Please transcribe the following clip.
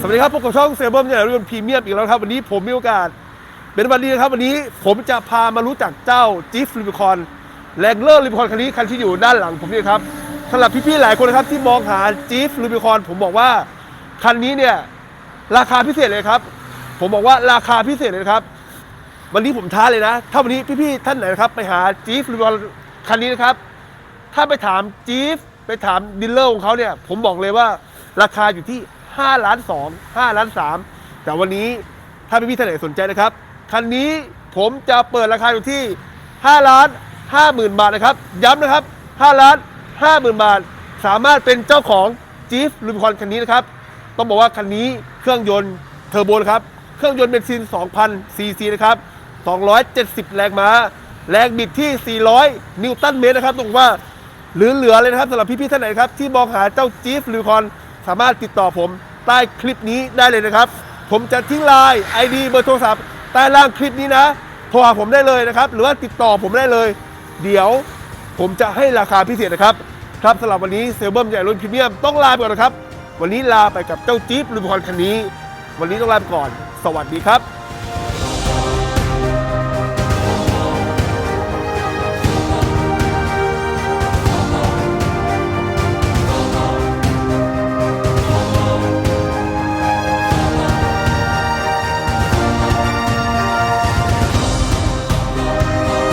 สวัสดีครับพบกับช่องเซเบิร์มเนี่ยรุ่นพรีเมียมอีกแล้วครับ วันนี้ผมมีโอกาส เป็นวันดีนะครับ วันนี้ผมจะพามารู้จักเจ้าจิฟลิบิคอนแรงเลอร์ลิบิคอนคันนี้คันที่อยู่ด้านหลังผมนี่ครับสำหรับพี่ๆหลายคนนะครับที่มองหาจิฟลิบิคอนผมบอกว่าคันนี้เนี่ยราคาพิเศษเลยครับ ผมบอกว่าราคาพิเศษเลยครับ วันนี้ผมท้าเลยนะ ถ้าวันนี้พี่ๆท่านไหนนะครับ ไปหาจิฟลิบิคอนคันนี้นะครับ ถ้าไปถามจีฟไปถามดีลเลอร์ของเขาเนี่ย ผมบอกเลยว่าราคาอยู่ที่ 5ล้าน2 5ล้าน3 แต่วันนี้ถ้าพี่พี่ๆท่านไหนสนใจนะครับ คันนี้ผมจะเปิดราคาอยู่ที่ 5 ล้าน5หมื่นบาทนะครับ ย้ำนะครับ 5 ล้าน5หมื่นบาท สามารถเป็นเจ้าของจีฟลูบิคอนคันนี้นะครับ ต้องบอกว่าคันนี้เครื่องยนต์เทอร์โบนะครับ เครื่องยนต์เบนซิน 2,000 ซีซีนะครับ 270 แรงม้า แรงบิดที่ 400 นิวตันเมตรนะครับต้องบอกว่าเหลือๆเลยนะครับสำหรับพี่ๆท่านไหนครับที่มองหาเจ้าจีฟลูบิคอน สามารถติดต่อผมใต้คลิปนี้ได้เลยนะครับ ผมจะทิ้งไลน์ไอดีเบอร์โทรศัพท์ใต้ล่างคลิปนี้นะ โทรหาผมได้เลยนะครับ หรือว่าติดต่อผมได้เลย เดี๋ยวผมจะให้ราคาพิเศษนะครับ ครับสำหรับวันนี้เซลเบิร์มใหญ่รุ่นพรีเมียมต้องลาไปก่อนนะครับ วันนี้ลาไปกับเจ้าจี๊ปลูบิคอนคันนี้ วันนี้ต้องลาไปก่อน สวัสดีครับ Bye.